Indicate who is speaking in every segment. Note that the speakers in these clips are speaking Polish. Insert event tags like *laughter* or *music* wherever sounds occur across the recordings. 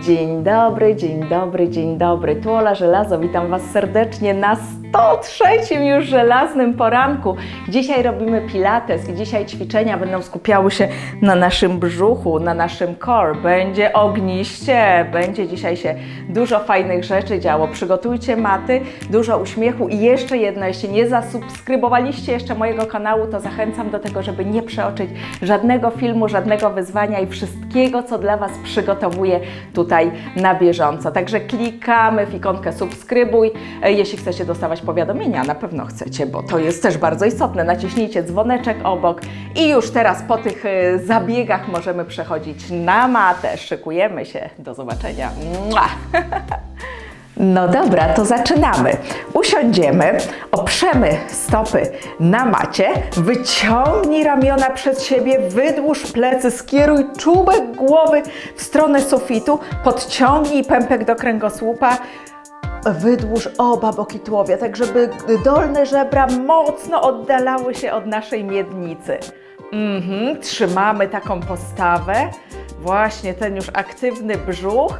Speaker 1: Dzień dobry, dzień dobry, dzień dobry. Tu Ola Żelazo, witam Was serdecznie na 103 już żelaznym poranku. Dzisiaj robimy pilates i dzisiaj ćwiczenia będą skupiały się na naszym brzuchu, na naszym core. Będzie ogniście, będzie dzisiaj się dużo fajnych rzeczy działo. Przygotujcie maty, dużo uśmiechu i jeszcze jedno, jeśli nie zasubskrybowaliście jeszcze mojego kanału, to zachęcam do tego, żeby nie przeoczyć żadnego filmu, żadnego wyzwania i wszystkiego, co dla Was przygotowuję tutaj na bieżąco. Także klikamy w ikonkę subskrybuj, e, jeśli chcecie dostawać powiadomienia, na pewno chcecie, bo to jest też bardzo istotne. Naciśnijcie dzwoneczek obok i już teraz po tych e, zabiegach możemy przechodzić na matę. Szykujemy się. Do zobaczenia. Mua! *laughs* No dobra, to zaczynamy. Usiądziemy, oprzemy stopy na macie, wyciągnij ramiona przed siebie, wydłuż plecy, skieruj czubek głowy w stronę sufitu, podciągnij pępek do kręgosłupa, wydłuż oba boki tułowia, tak żeby dolne żebra mocno oddalały się od naszej miednicy. Mhm, trzymamy taką postawę, właśnie ten już aktywny brzuch.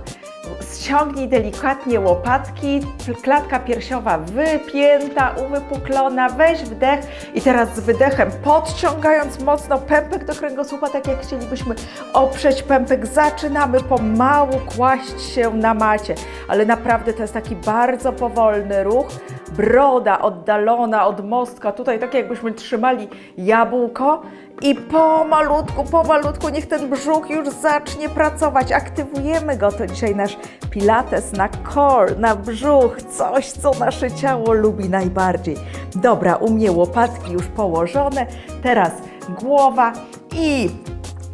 Speaker 1: Ściągnij delikatnie łopatki, klatka piersiowa wypięta, uwypuklona, weź wdech i teraz z wydechem podciągając mocno pępek do kręgosłupa, tak jak chcielibyśmy oprzeć pępek, zaczynamy pomału kłaść się na macie, ale naprawdę to jest taki bardzo powolny ruch, broda oddalona od mostka, tutaj tak jakbyśmy trzymali jabłko i pomalutku, pomalutku niech ten brzuch już zacznie pracować. Aktywujemy go. To dzisiaj nasz pilates na core, na brzuch. Coś, co nasze ciało lubi najbardziej. Dobra, u mnie łopatki już położone. Teraz głowa i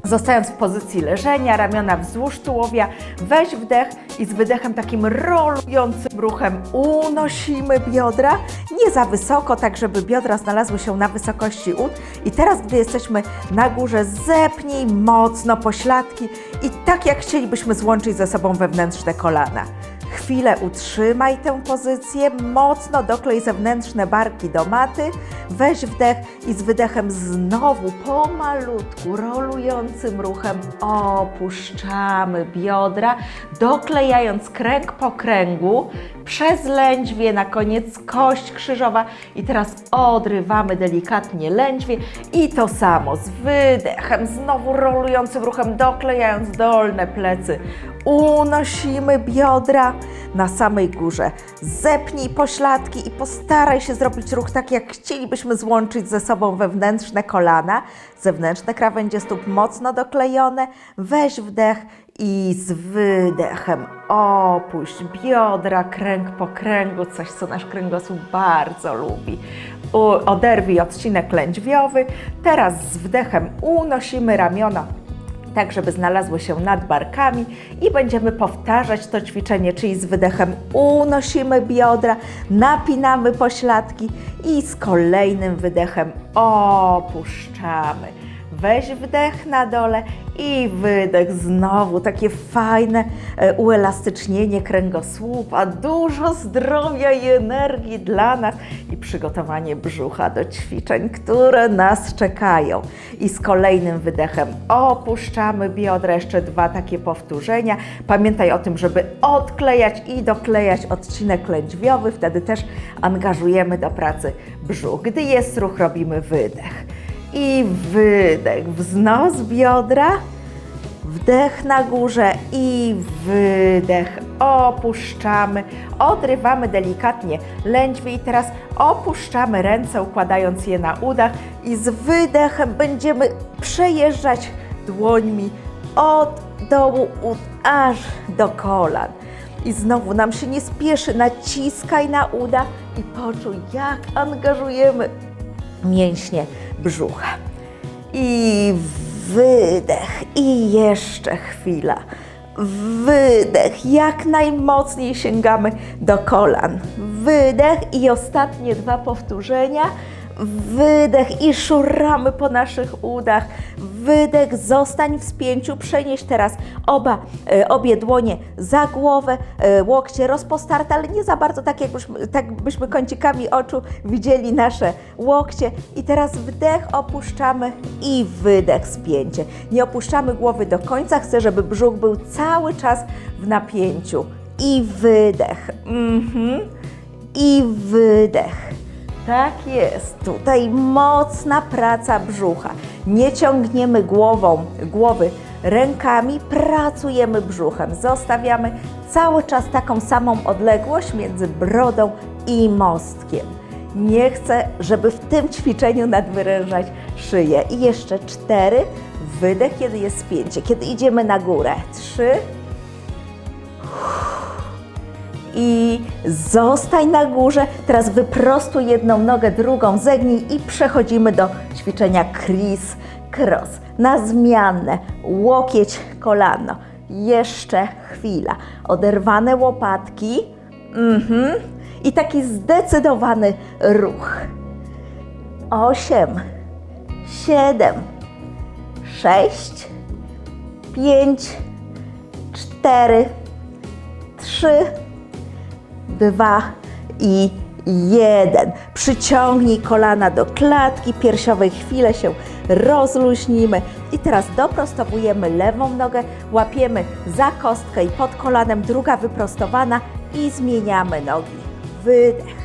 Speaker 1: Zostając w pozycji leżenia, ramiona wzdłuż tułowia, weź wdech i z wydechem takim rolującym ruchem unosimy biodra, nie za wysoko, tak żeby biodra znalazły się na wysokości ud. I teraz, gdy jesteśmy na górze, zepnij mocno pośladki i tak jak chcielibyśmy złączyć ze sobą wewnętrzne kolana. Chwilę utrzymaj tę pozycję, mocno doklej zewnętrzne barki do maty, weź wdech i z wydechem znowu pomalutku, rolującym ruchem opuszczamy biodra, doklejając kręg po kręgu, przez lędźwie, na koniec kość krzyżowa i teraz odrywamy delikatnie lędźwie i to samo z wydechem, znowu rolującym ruchem, doklejając dolne plecy, unosimy biodra na samej górze. Zepnij pośladki i postaraj się zrobić ruch tak, jak chcielibyśmy złączyć ze sobą wewnętrzne kolana, zewnętrzne krawędzie stóp mocno doklejone. Weź wdech i z wydechem opuść biodra, kręg po kręgu, coś co nasz kręgosłup bardzo lubi. Oderwij odcinek lędźwiowy. Teraz z wdechem unosimy ramiona tak żeby znalazły się nad barkami i będziemy powtarzać to ćwiczenie, czyli z wydechem unosimy biodra, napinamy pośladki i z kolejnym wydechem opuszczamy. Weź wdech na dole i wydech znowu. Takie fajne e, uelastycznienie kręgosłupa, dużo zdrowia i energii dla nas i przygotowanie brzucha do ćwiczeń, które nas czekają. I z kolejnym wydechem opuszczamy biodra, jeszcze dwa takie powtórzenia. Pamiętaj o tym, żeby odklejać i doklejać odcinek lędźwiowy, wtedy też angażujemy do pracy brzuch. Gdy jest ruch, robimy wydech i wydech, wznos biodra, wdech na górze i wydech, opuszczamy, odrywamy delikatnie lędźwie i teraz opuszczamy ręce, układając je na udach. I z wydechem będziemy przejeżdżać dłońmi od dołu aż do kolan. I znowu nam się nie spieszy, naciskaj na uda i poczuj, jak angażujemy mięśnie brzucha. I wydech, i jeszcze chwila. Wydech, jak najmocniej sięgamy do kolan. Wydech i ostatnie dwa powtórzenia. Wydech i szuramy po naszych udach.
Speaker 2: Wydech, zostań w spięciu, przenieś teraz oba, e, obie dłonie za głowę, e, łokcie rozpostarte, ale nie za bardzo tak, jakbyśmy, tak byśmy kącikami oczu widzieli nasze łokcie. I teraz wdech opuszczamy i wydech spięcie. Nie opuszczamy głowy do końca, chcę, żeby brzuch był cały czas w napięciu. I wydech. Mhm. I wydech. Tak jest. Tutaj mocna praca brzucha. Nie ciągniemy głową, głowy rękami, pracujemy brzuchem. Zostawiamy cały czas taką samą odległość między brodą i mostkiem. Nie chcę, żeby w tym ćwiczeniu nadwyrężać szyję. I jeszcze cztery. Wydech, kiedy jest spięcie, kiedy idziemy na górę. Trzy. I zostań na górze. Teraz wyprostuj jedną nogę, drugą zegnij i przechodzimy do ćwiczenia Chris Cross. Na zmianne. Łokieć, kolano. Jeszcze chwila. Oderwane łopatki. Mhm. I taki zdecydowany ruch. Osiem, siedem, sześć, pięć, cztery, trzy, dwa i jeden. Przyciągnij kolana do klatki piersiowej, chwilę się rozluźnimy. I teraz doprostowujemy lewą nogę, łapiemy za kostkę i pod kolanem, druga wyprostowana i zmieniamy nogi. Wydech,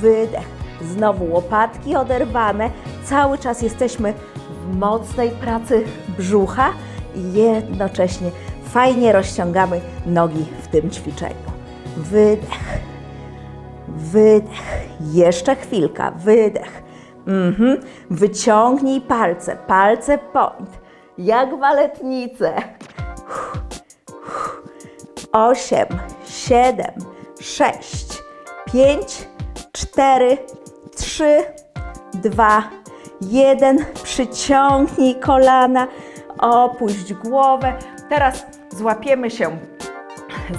Speaker 2: wydech. Znowu łopatki oderwane. Cały czas jesteśmy w mocnej pracy brzucha i jednocześnie fajnie rozciągamy nogi w tym ćwiczeniu. Wydech, wydech. Jeszcze chwilka, wydech. Mhm. Wyciągnij palce, palce point, jak waletnice. Osiem, siedem, sześć, pięć, cztery, trzy, dwa, jeden. Przyciągnij kolana, opuść głowę. Teraz złapiemy się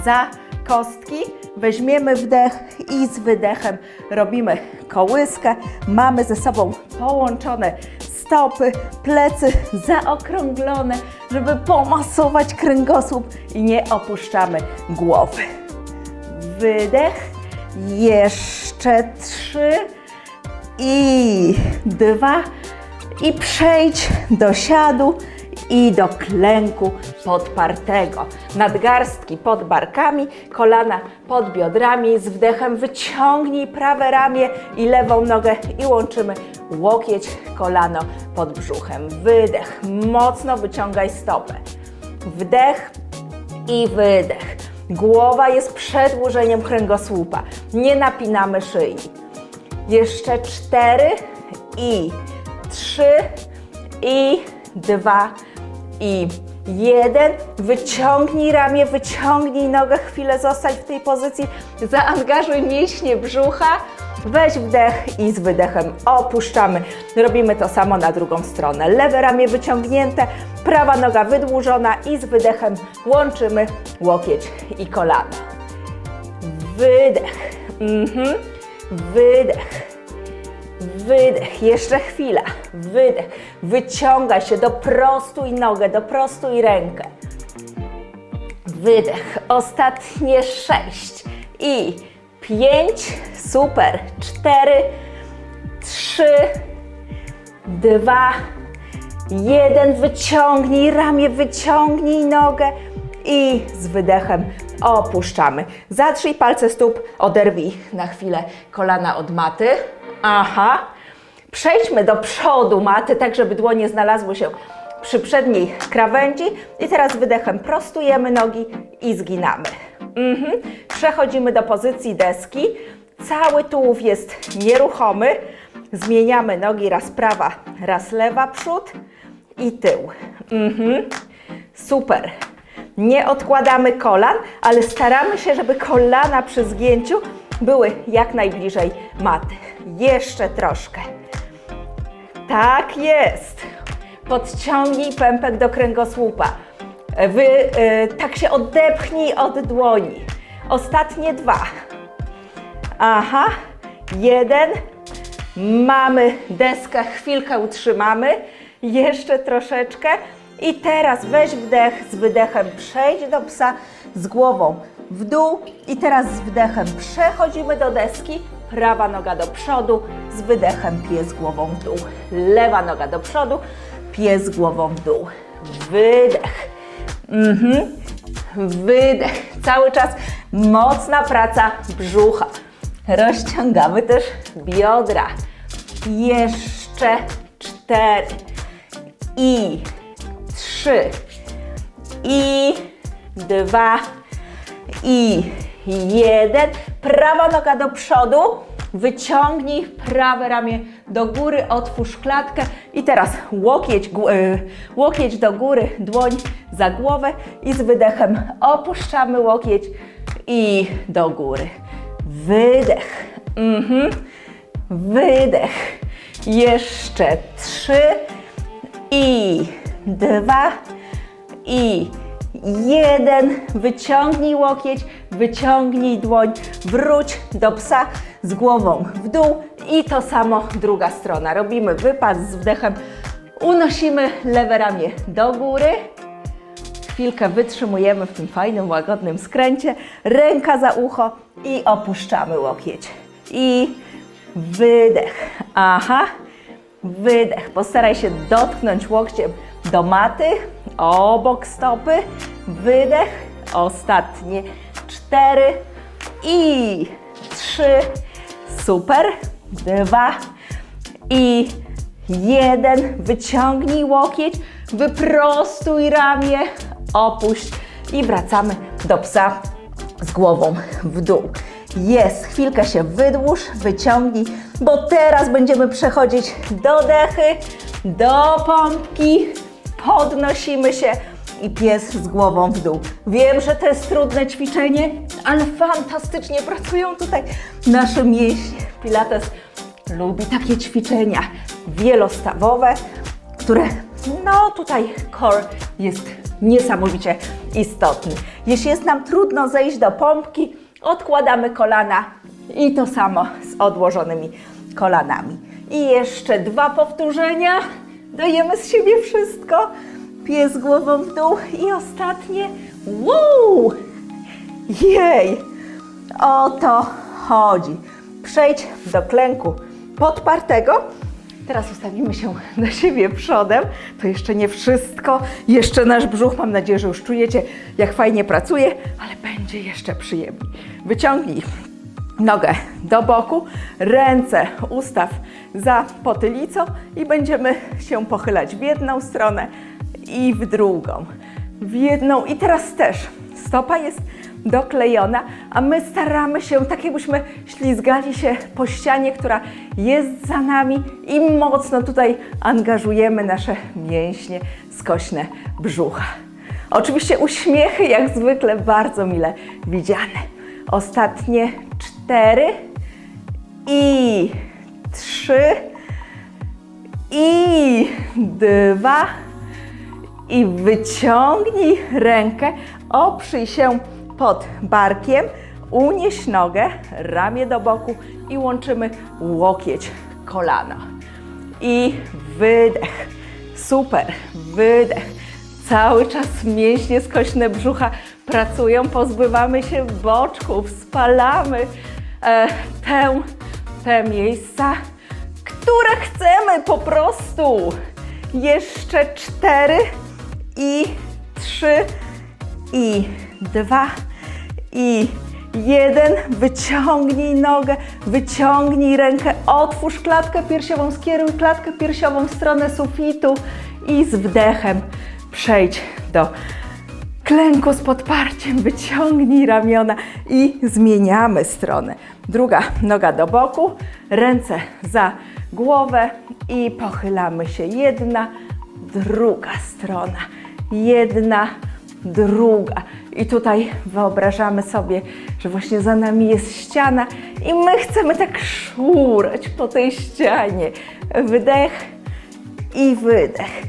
Speaker 2: za kostki, weźmiemy wdech i z wydechem robimy kołyskę. Mamy ze sobą połączone stopy, plecy zaokrąglone, żeby pomasować kręgosłup i nie opuszczamy głowy. Wydech, jeszcze trzy i dwa i przejdź do siadu i do klęku podpartego. Nadgarstki pod barkami, kolana pod biodrami. Z wdechem wyciągnij prawe ramię i lewą nogę i łączymy łokieć, kolano pod brzuchem. Wydech, mocno wyciągaj stopę. Wdech i wydech. Głowa jest przedłużeniem kręgosłupa. Nie napinamy szyi. Jeszcze cztery i trzy i dwa i jeden. Wyciągnij ramię, wyciągnij nogę, chwilę zostań w tej pozycji. Zaangażuj mięśnie brzucha. Weź wdech i z wydechem opuszczamy. Robimy to samo na drugą stronę. Lewe ramię wyciągnięte, prawa noga wydłużona i z wydechem łączymy łokieć i kolano. Wydech. Mhm. Wydech. Wydech, jeszcze chwila. Wydech. Wyciągaj się, doprostuj nogę, doprostuj rękę. Wydech. Ostatnie sześć i pięć. Super. Cztery, trzy, dwa, jeden. Wyciągnij ramię, wyciągnij nogę i z wydechem opuszczamy. Zatrzyj palce stóp, oderwij na chwilę kolana od maty. Aha. Przejdźmy do przodu maty, tak żeby dłonie znalazły się przy przedniej krawędzi. I teraz wydechem prostujemy nogi i zginamy. Mhm. Przechodzimy do pozycji deski. Cały tułów jest nieruchomy. Zmieniamy nogi raz prawa, raz lewa, przód i tył. Mhm. Super. Nie odkładamy kolan, ale staramy się, żeby kolana przy zgięciu były jak najbliżej maty. Jeszcze troszkę. Tak jest. Podciągnij pępek do kręgosłupa. Wy, y, tak się odepchnij od dłoni. Ostatnie dwa. Aha, jeden. Mamy deskę, chwilkę utrzymamy. Jeszcze troszeczkę. I teraz weź wdech z wydechem, przejdź do psa z głową w dół. I teraz z wdechem przechodzimy do deski. Prawa noga do przodu, z wydechem pies głową w dół. Lewa noga do przodu, pies głową w dół. Wydech. Mhm. Wydech. Cały czas mocna praca brzucha. Rozciągamy też biodra. Jeszcze cztery. I trzy. I dwa. I jeden. Prawa noga do przodu. Wyciągnij prawe ramię do góry, otwórz klatkę i teraz łokieć, y, łokieć do góry, dłoń za głowę i z wydechem opuszczamy łokieć i do góry. Wydech. Mhm. Wydech. Jeszcze trzy i dwa i jeden. Wyciągnij łokieć, wyciągnij dłoń, wróć do psa z głową w dół i to samo druga strona. Robimy wypad z wdechem, unosimy lewe ramię do góry. Chwilkę wytrzymujemy w tym fajnym, łagodnym skręcie. Ręka za ucho i opuszczamy łokieć. I wydech. Aha. Wydech. Postaraj się dotknąć łokciem do maty, obok stopy. Wydech. Ostatnie cztery i trzy. Super. Dwa i jeden. Wyciągnij łokieć, wyprostuj ramię, opuść i wracamy do psa z głową w dół. Jest, chwilkę się wydłuż, wyciągnij, bo teraz będziemy przechodzić do dechy, do pompki, podnosimy się i pies z głową w dół. Wiem, że to jest trudne ćwiczenie, ale fantastycznie pracują tutaj nasze mięśnie. Pilates lubi takie ćwiczenia wielostawowe, które no tutaj core jest niesamowicie istotny. Jeśli jest nam trudno zejść do pompki, odkładamy kolana i to samo z odłożonymi kolanami. I jeszcze dwa powtórzenia. Dajemy z siebie wszystko. Pies głową w dół i ostatnie. Woo! Jej! O to chodzi. Przejdź do klęku podpartego. Teraz ustawimy się na siebie przodem. To jeszcze nie wszystko. Jeszcze nasz brzuch, mam nadzieję, że już czujecie, jak fajnie pracuje, ale będzie jeszcze przyjemniej. Wyciągnij nogę do boku, ręce ustaw za potylicą i będziemy się pochylać w jedną stronę i w drugą. W jedną i teraz też stopa jest doklejona, a my staramy się, tak jakbyśmy ślizgali się po ścianie, która jest za nami i mocno tutaj angażujemy nasze mięśnie skośne brzucha. Oczywiście uśmiechy jak zwykle bardzo mile widziane. Ostatnie cztery i trzy i dwa i wyciągnij rękę, oprzyj się pod barkiem, unieś nogę, ramię do boku i łączymy łokieć, kolana. I wydech. Super, wydech. Cały czas mięśnie skośne brzucha pracują, pozbywamy się boczków, spalamy e, tę, te miejsca, które chcemy po prostu. Jeszcze cztery i trzy i dwa i jeden. Wyciągnij nogę, wyciągnij rękę, otwórz klatkę piersiową, skieruj klatkę piersiową w stronę sufitu i z wdechem przejdź do klęku z podparciem, wyciągnij ramiona i zmieniamy stronę. Druga noga do boku, ręce za głowę i pochylamy się. Jedna, druga strona. Jedna, druga. I tutaj wyobrażamy sobie, że właśnie za nami jest ściana i my chcemy tak szurać po tej ścianie. Wdech i wydech.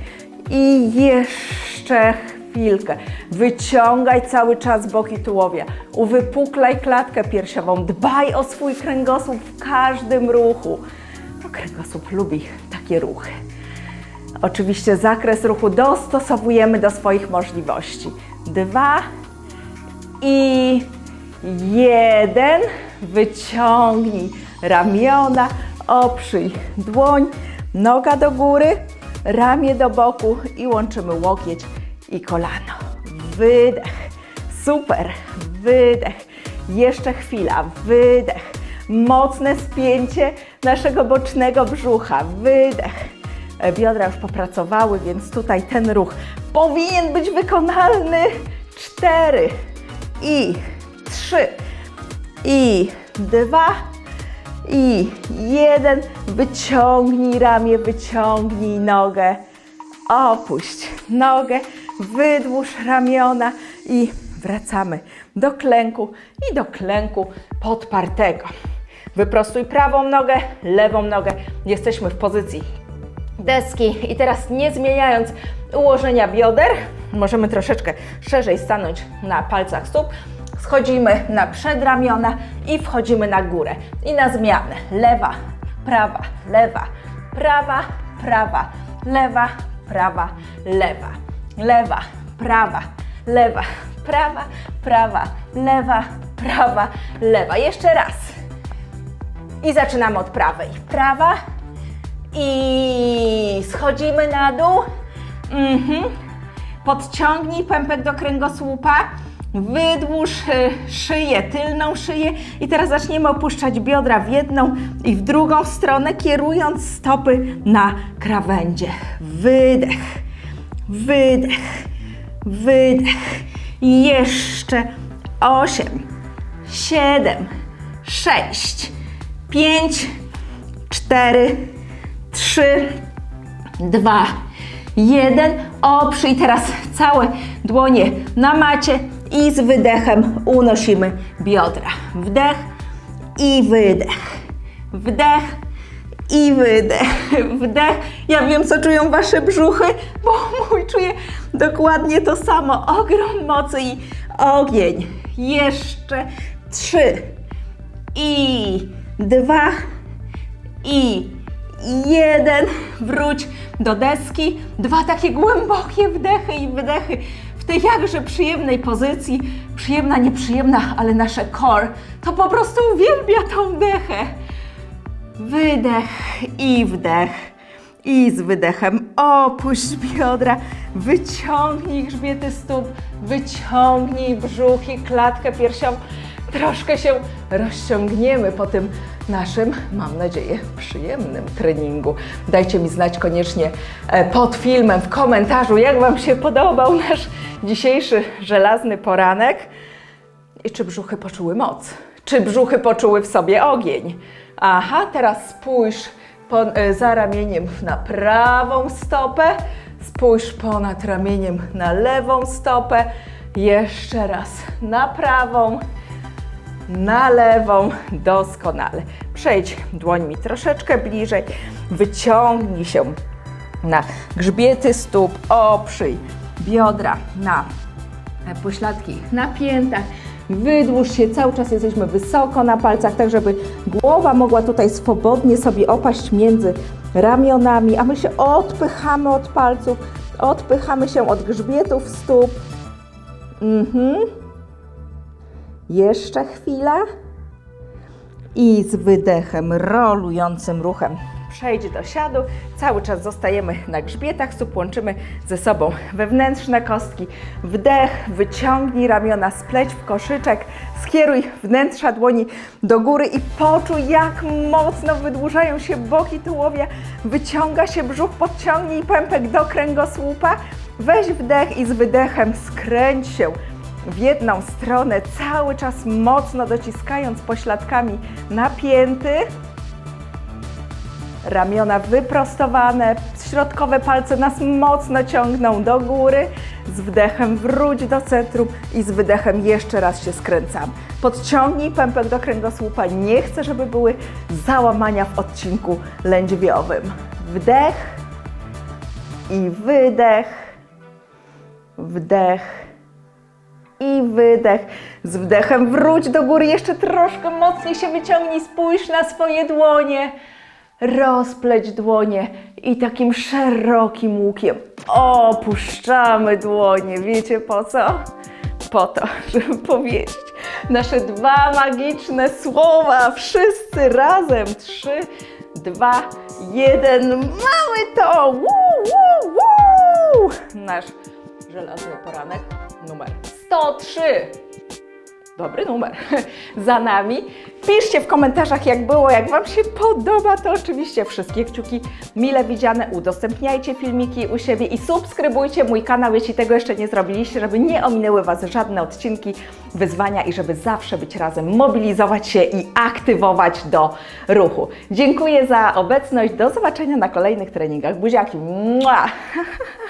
Speaker 2: I jeszcze chwilkę. Wyciągaj cały czas boki tułowia. Uwypuklaj klatkę piersiową. Dbaj o swój kręgosłup w każdym ruchu. No, kręgosłup lubi takie ruchy.
Speaker 1: Oczywiście zakres ruchu dostosowujemy do swoich możliwości. Dwa i jeden. Wyciągnij ramiona, oprzyj dłoń, noga do góry, ramię do boku i łączymy łokieć i kolano. Wydech. Super. Wydech. Jeszcze chwila. Wydech. Mocne spięcie naszego bocznego brzucha. Wydech. E, Biodra już popracowały, więc tutaj ten ruch powinien być wykonalny. Cztery i trzy i dwa i jeden. Wyciągnij ramię, wyciągnij nogę. Opuść nogę, wydłuż ramiona i wracamy do klęku i do klęku podpartego. Wyprostuj prawą nogę, lewą nogę. Jesteśmy w pozycji deski i teraz nie zmieniając ułożenia bioder, możemy troszeczkę szerzej stanąć na palcach stóp. Schodzimy na przedramiona i wchodzimy na górę. I na zmianę. Lewa, prawa, lewa, prawa, prawa, lewa, prawa, lewa, lewa, prawa, lewa, prawa, prawa, lewa, prawa, lewa. Jeszcze raz. I zaczynamy od prawej. Prawa i schodzimy na dół. Mhm. Podciągnij pępek do kręgosłupa. Wydłuż y, szyję, tylną szyję i teraz zaczniemy opuszczać biodra w jedną i w drugą stronę, kierując stopy na krawędzie. Wydech, wydech, wydech. Jeszcze osiem, siedem, sześć, pięć, cztery, trzy, dwa, jeden. Oprzyj teraz całe dłonie na macie i z wydechem unosimy biodra. Wdech i wydech. Wdech i wydech. *laughs* Wdech. Ja wiem, co czują wasze brzuchy, bo mój czuje dokładnie to samo. Ogrom mocy i ogień. Jeszcze trzy i dwa i jeden. Wróć do deski. Dwa takie głębokie wdechy i wydechy w tej jakże przyjemnej pozycji. Przyjemna, nieprzyjemna, ale nasze core to po prostu uwielbia tą dechę. Wydech i wdech. I z wydechem opuść biodra, wyciągnij grzbiety stóp, wyciągnij brzuch i klatkę piersiową. Troszkę się rozciągniemy po tym naszym, mam nadzieję, przyjemnym treningu. Dajcie mi znać koniecznie e, pod filmem, w komentarzu, jak Wam się podobał nasz dzisiejszy żelazny poranek. I czy brzuchy poczuły moc? Czy brzuchy poczuły w sobie ogień? Aha, teraz spójrz po, e, za ramieniem na prawą stopę, spójrz ponad ramieniem na lewą stopę, jeszcze raz na prawą, na lewą, doskonale. Przejdź dłońmi troszeczkę bliżej, wyciągnij się na grzbiety stóp, oprzyj biodra na pośladki na piętach. Wydłuż się, cały czas jesteśmy wysoko na palcach, tak żeby głowa mogła tutaj swobodnie sobie opaść między ramionami, a my się odpychamy od palców, odpychamy się od grzbietów stóp. Mhm. Jeszcze chwila. I z wydechem, rolującym ruchem przejdź do siadu. Cały czas zostajemy na grzbietach stóp, łączymy ze sobą wewnętrzne kostki. Wdech, wyciągnij ramiona, spleć w koszyczek, skieruj wnętrza dłoni do góry i poczuj, jak mocno wydłużają się boki tułowia. Wyciąga się brzuch, podciągnij pępek do kręgosłupa. Weź wdech i z wydechem skręć się w jedną stronę, cały czas mocno dociskając pośladkami napięty. Ramiona wyprostowane, środkowe palce nas mocno ciągną do góry. Z wdechem wróć do centrum i z wydechem jeszcze raz się skręcam. Podciągnij pępek do kręgosłupa. Nie chcę, żeby były załamania w odcinku lędźwiowym. Wdech i wydech. Wdech i wydech. Z wdechem wróć do góry, jeszcze troszkę mocniej się wyciągnij, spójrz na swoje dłonie. Rozpleć dłonie i takim szerokim łukiem opuszczamy dłonie. Wiecie po co? Po to, *laughs* żeby powiedzieć nasze dwa magiczne słowa. Wszyscy razem. Trzy, dwa, jeden. Mamy to! Woo, woo, woo! Nasz żelazny poranek numer 103. Dobry numer *laughs* za nami. Piszcie w komentarzach, jak było, jak Wam się podoba, to oczywiście wszystkie kciuki mile widziane. Udostępniajcie filmiki u siebie i subskrybujcie mój kanał, jeśli tego jeszcze nie zrobiliście, żeby nie ominęły Was żadne odcinki, wyzwania i żeby zawsze być razem, mobilizować się i aktywować do ruchu. Dziękuję za obecność. Do zobaczenia na kolejnych treningach. Buziaki. Mua! *laughs*